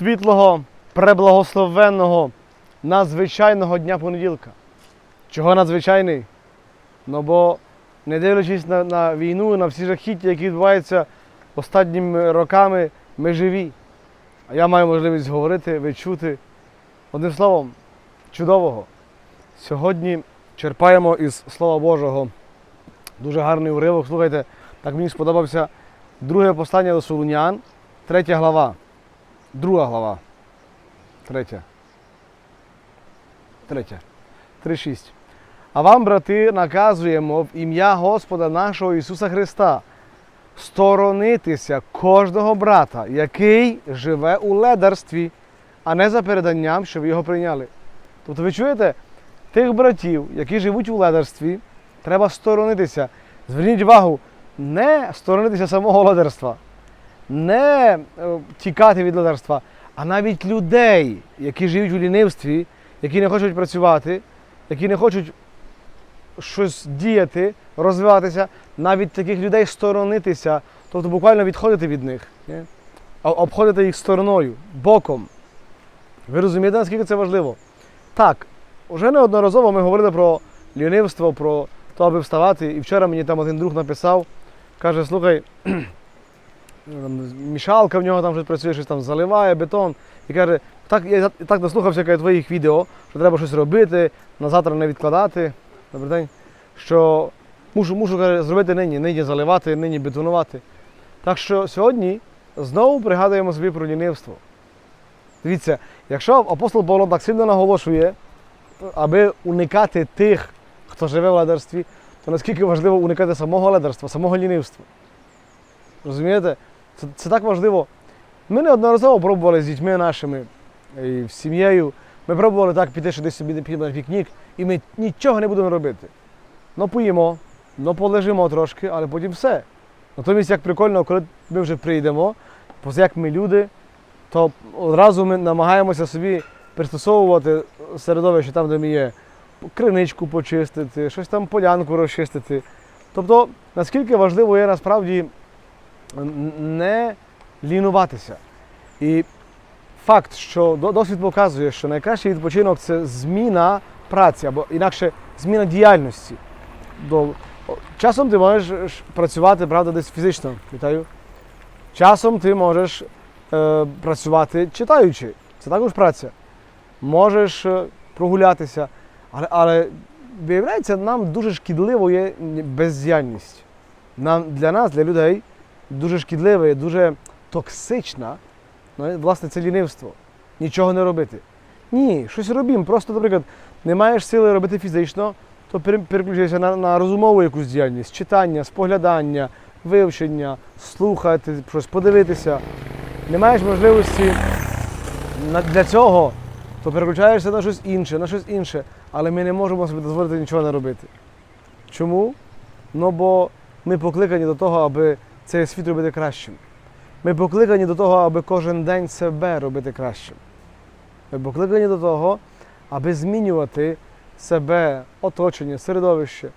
світлого, преблагословенного, надзвичайного дня понеділка. Чого надзвичайний? Ну бо, не дивлячись на, на війну, на всі жахіття, які відбуваються останніми роками, ми живі. А я маю можливість говорити, ви чути. Одним словом, чудового. Сьогодні черпаємо із Слова Божого. Дуже гарний уривок. Слухайте, так мені сподобався друге послання до Солунян, третя глава. Друга глава. Третя. Третя. 3.6. А вам, брати, наказуємо в ім'я Господа нашого Ісуса Христа сторонитися кожного брата, який живе у ледарстві, а не за переданням, що ви його прийняли. Тобто ви чуєте, тих братів, які живуть у ледарстві, треба сторонитися. Зверніть увагу, не сторонитися самого ледарства, не е, тікати від ледарства, а навіть людей, які живуть у лінивстві, які не хочуть працювати, які не хочуть щось діяти, розвиватися, навіть таких людей сторонитися, тобто буквально відходити від них, обходити їх стороною, боком. Ви розумієте, наскільки це важливо? Так, вже неодноразово ми говорили про лінивство, про те, аби вставати. І вчора мені там один друг написав, каже, слухай, мішалка в нього там щось працює, щось там заливає, бетон. І каже, так, я так наслухався каже, твоїх відео, що треба щось робити, на завтра не відкладати. Добрий день. Що мушу, мушу каже, зробити нині, нині заливати, нині бетонувати. Так що сьогодні знову пригадуємо собі про лінивство. Дивіться, якщо апостол Павло так сильно наголошує, аби уникати тих, хто живе в ледарстві, то наскільки важливо уникати самого ледарства, самого лінивства. Розумієте? Це, це так важливо. Ми неодноразово пробували з дітьми нашими і з сім'єю. Ми пробували так піти, що десь собі на пікнік, і ми нічого не будемо робити. Ну поїмо, ну полежимо трошки, але потім все. Натомість, як прикольно, коли ми вже прийдемо, як ми люди, то одразу ми намагаємося собі пристосовувати середовище там, де ми є, криничку почистити, щось там полянку розчистити. Тобто, наскільки важливо є насправді не лінуватися. І факт, що досвід показує, що найкращий відпочинок це зміна праці або інакше зміна діяльності. Часом ти можеш працювати, правда, десь фізично, вітаю. Часом ти можеш е, працювати читаючи. Це також праця. Можеш е, прогулятися, але, але виявляється, нам дуже шкідливо є бездіяльність. Нам, для нас, для людей, дуже шкідливе, дуже токсична, ну, власне, це лінивство. Нічого не робити. Ні, щось робимо. Просто, наприклад, не маєш сили робити фізично, то пере- переключайся на, на розумову якусь діяльність, читання, споглядання, вивчення, слухати, щось подивитися. Не маєш можливості для цього, то переключаєшся на щось інше, на щось інше. Але ми не можемо собі дозволити нічого не робити. Чому? Ну бо ми покликані до того, аби цей світ робити кращим. Ми покликані до того, аби кожен день себе робити кращим. Ми покликані до того, аби змінювати себе, оточення, середовище.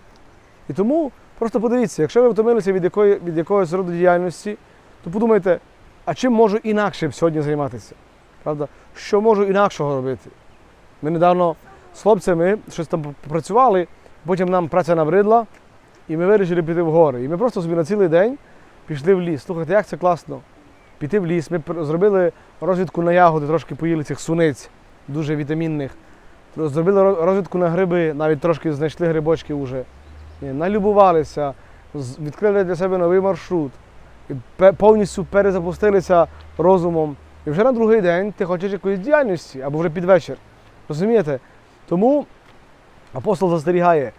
І тому просто подивіться, якщо ви втомилися від, якої, від якоїсь роду діяльності, то подумайте, а чим можу інакше сьогодні займатися? Правда? Що можу інакшого робити? Ми недавно з хлопцями щось там попрацювали, потім нам праця набридла, і ми вирішили піти в гори. І ми просто собі на цілий день пішли в ліс. Слухайте, як це класно. Піти в ліс. Ми зробили розвідку на ягоди, трошки поїли цих суниць, дуже вітамінних. Зробили розвідку на гриби, навіть трошки знайшли грибочки вже. Налюбувалися, відкрили для себе новий маршрут. Повністю перезапустилися розумом. І вже на другий день ти хочеш якоїсь діяльності або вже під вечір. Розумієте? Тому апостол застерігає,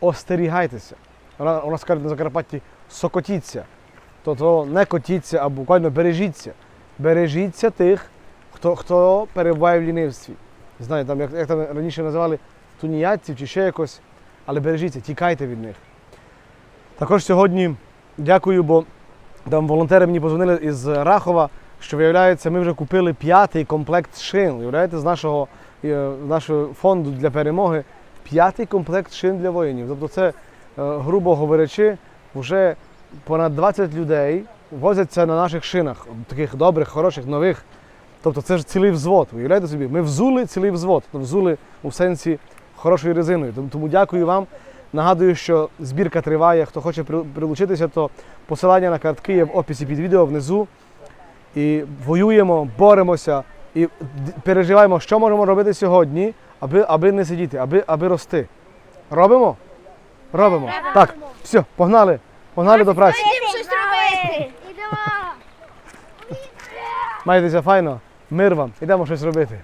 остерігайтеся. Вона- нас кажуть на Закарпатті сокотіться. Тобто не котіться, а буквально бережіться. Бережіться тих, хто, хто перебуває в лінивстві. Знаю, там, як, як там раніше називали туніятців чи ще якось, але бережіться, тікайте від них. Також сьогодні дякую, бо там волонтери мені позвонили із Рахова, що виявляється, ми вже купили п'ятий комплект шин. Уявляєте, з нашого, е, з нашого фонду для перемоги п'ятий комплект шин для воїнів. Тобто це, е, грубо говорячи, вже понад 20 людей возяться на наших шинах, таких добрих, хороших, нових. Тобто це ж цілий взвод. Уявляєте собі, ми взули цілий взвод, тобто взули у сенсі хорошою резиною. Тому, тому дякую вам. Нагадую, що збірка триває. Хто хоче прилучитися, то посилання на картки є в описі під відео внизу. І воюємо, боремося і переживаємо, що можемо робити сьогодні, аби, аби не сидіти, аби, аби рости. Робимо? Робимо. Так, все, погнали. Погнали до праці. Щось робити. Ідемо. Майтеся файно. Мир вам. Ідемо щось робити.